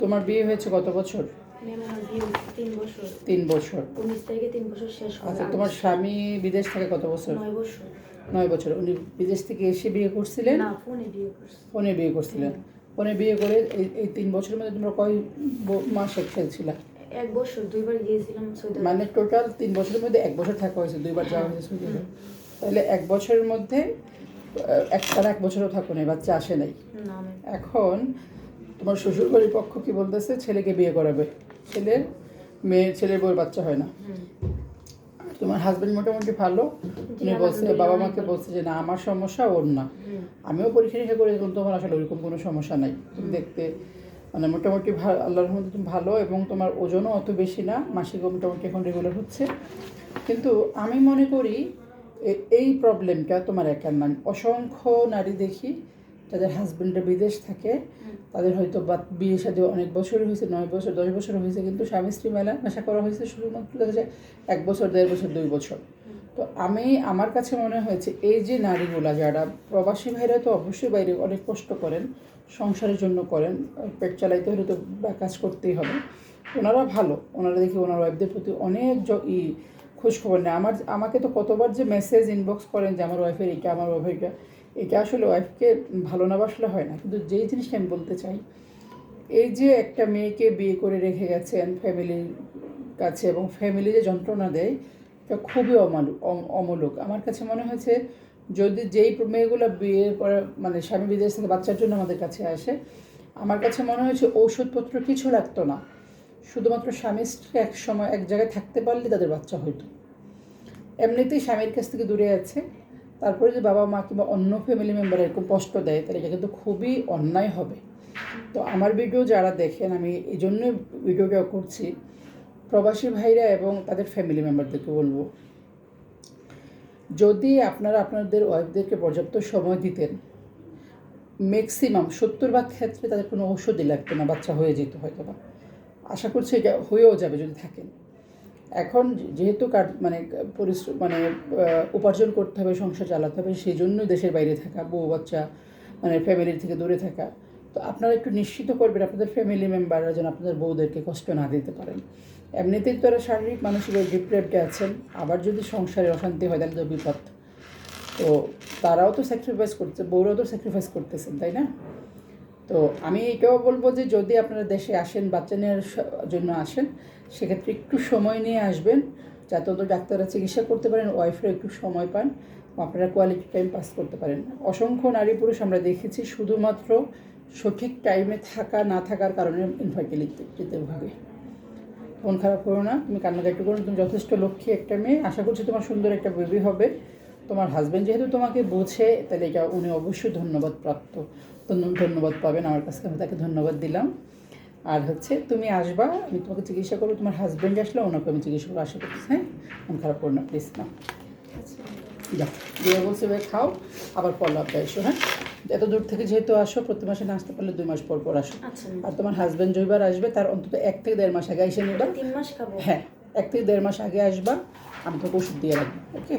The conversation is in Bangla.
তোমার বিয়ে হয়েছে কত বছর? হয়েছে তিন বছর। আচ্ছা তোমার স্বামী বিদেশ থাকে কত বছর? নয় বছর। উনি বিদেশ থেকে এসে বিয়ে করছিলেন? ফোনে বিয়ে করছিলেন। ফোনে বিয়ে করে এই তিন বছরের মধ্যে তোমরা কয় মাস একসাথে ছিলা এক বছর দুইবার গিয়েছিলাম মানে টোটাল তিন বছরের মধ্যে এক বছর থাকা হয়েছে দুইবার যাওয়া হয়েছে সৌদি আরবে। তাহলে এক বছরের মধ্যে এক তার এক বছরও থাকো নাই বাচ্চা আসে নাই। এখন তোমার শ্বশুর বাড়ির পক্ষ কি বলতেছে? ছেলেকে বিয়ে করাবে। ছেলের মেয়ের ছেলের বউর বাচ্চা হয় না। তোমার হাজবেন্ড মোটামুটি ভালো। উনি বলছে বাবা মাকে বলছে যে না আমার সমস্যা ওর না। আমিও পরীক্ষা নিরীক্ষা করে দেখলাম তোমার আসলে ওইরকম কোনো সমস্যা নাই। তুমি দেখতে মানে মোটামুটি ভালো আল্লাহর রহমতে তুমি ভালো এবং তোমার ওজনও অত বেশি না। মাসিকও মোটামুটি এখন রেগুলার হচ্ছে। কিন্তু আমি মনে করি এই প্রবলেমটা তোমার একার না অসংখ্য নারী দেখি যাদের হাজব্যান্ডের বিদেশ থাকে তাদের হয়তো বা বিয়ে সাথে অনেক বছর হয়েছে নয় বছর দশ বছর হয়েছে কিন্তু স্বামী স্ত্রী মেলা নেশা করা হয়েছে শুধুমাত্র দেখা যায় এক বছর দেড় বছর দুই বছর। তো আমি আমার কাছে মনে হয়েছে এই যে নারীগুলা যারা প্রবাসী ভাইরা তো অবশ্যই বাইরে অনেক কষ্ট করেন সংসারের জন্য করেন পেট চালাইতে হলে তো কাজ করতেই হবে। ওনারা ভালো ওনারা দেখি ওনার ওয়াইফদের প্রতি অনেক ই খোঁজ খবর নেয়। আমার আমাকে তো কতবার যে মেসেজ ইনবক্স করেন যে আমার ওয়াইফের এটা আমার ওয়াইফের এটা এটা আসলে ওয়াইফকে ভালো না বাসলে হয় না। কিন্তু যেই জিনিসটা আমি বলতে চাই, এই যে একটা মেয়েকে বিয়ে করে রেখে গেছেন ফ্যামিলির কাছে এবং ফ্যামিলি যে যন্ত্রণা দেয়, এটা খুবই অমালু, অম- অমূলক। আমার কাছে মনে হয়েছে, যদি যেই মেয়েগুলো বিয়ের পরে মানে স্বামী বিদেশ থেকে বাচ্চার জন্য আমাদের কাছে আসে, আমার কাছে মনে হয়েছে ঔষধপত্র কিছু লাগতো না। শুধুমাত্র স্বামী স্ত্রী এক সময় এক জায়গায় থাকতে পারলে তাদের বাচ্চা হইতো। এমনিতেই স্বামীর কাছ থেকে দূরে আছে। তারপরে যে বাবা মা কিংবা অন্য ফ্যামিলি মেম্বার এরকম কষ্ট দেয়, তাহলে এটা কিন্তু খুবই অন্যায় হবে। তো আমার ভিডিও যারা দেখেন, আমি এই জন্য ভিডিওটা করছি। প্রবাসী ভাইরা এবং তাদের ফ্যামিলি মেম্বারদেরকে বলব, যদি আপনারা আপনাদের ওয়াইফদেরকে পর্যাপ্ত সময় দিতেন ম্যাক্সিমাম সত্তর ভাগ ক্ষেত্রে তাদের কোনো ঔষধই লাগতো না, বাচ্চা হয়ে যেত হয়তো বা আশা করছি এটা হয়েও যাবে যদি থাকেন। এখন যেহেতু মানে পরিশ্রম মানে উপার্জন করতে হবে, সংসার চালাতে হবে সেই জন্যই দেশের বাইরে থাকা, বউ বাচ্চা মানে ফ্যামিলির থেকে দূরে থাকা, তো আপনারা একটু নিশ্চিত করবেন, আপনাদের ফ্যামিলি মেম্বাররা যেন আপনাদের বউদেরকে কষ্ট না দিতে পারেন। এমনিতেই তো তারা শারীরিক মানসিক ডিপ্রেভডে আছেন, আবার যদি সংসারে অশান্তি হয়, তাহলে তো বিপদ। তো তারাও তো স্যাক্রিফাইস করছে বউরাও তো স্যাক্রিফাইস করতেছেন, তাই না? তো আমি এটাও বলব যে যদি আপনারা দেশে আসেন, বাচ্চা নেওয়ার জন্য আসেন সেক্ষেত্রে একটু সময় নিয়ে আসবেন, যাতে অন্তত ডাক্তাররা চিকিৎসা করতে পারেন, ওয়াইফরা একটু সময় পান, আপনারা কোয়ালিটি টাইম পাস করতে পারেন। অসংখ্য নারী পুরুষ আমরা দেখেছি শুধুমাত্র সঠিক টাইমে থাকা, না থাকার কারণে ইনফার্টিলিটিতে ভোগে। মন খারাপ করো না, তুমি কান্নাকাটি করো তুমি যথেষ্ট লক্ষ্মী একটা মেয়ে। আশা করছি তোমার সুন্দর একটা বেবি হবে। তোমার হাজব্যান্ড যেহেতু তোমাকে বোঝে, তাহলে এটা উনি অবশ্যই ধন্যবাদ প্রাপ্ত। ধন্য- ধন্যবাদ পাবেন আমার কাছে আমি তাকে ধন্যবাদ দিলাম। আর হচ্ছে তুমি আসবা আমি তোমাকে চিকিৎসা করব তোমার হাজব্যান্ড আসলে ওনাকে আমি চিকিৎসা করব আশা করছি হ্যাঁ? মন খারাপ করো না প্লিজ না। যাও দিয়ে বলছে ভাই খাও আবার পল্লবটা এসো হ্যাঁ? এত দূর থেকে যেহেতু আসো প্রতি মাসে না আসতে পারলে দুই মাস পর পর আসো। আচ্ছা। আর তোমার হাজব্যান্ড জয়বার আসবে তার অন্তত এক থেকে দেড় মাস আগে এসে নেবা। তিন মাস খাব। হ্যাঁ এক থেকে দেড় মাস আগে আসবা আমি তোকে ওষুধ দিয়ে রাখব ওকে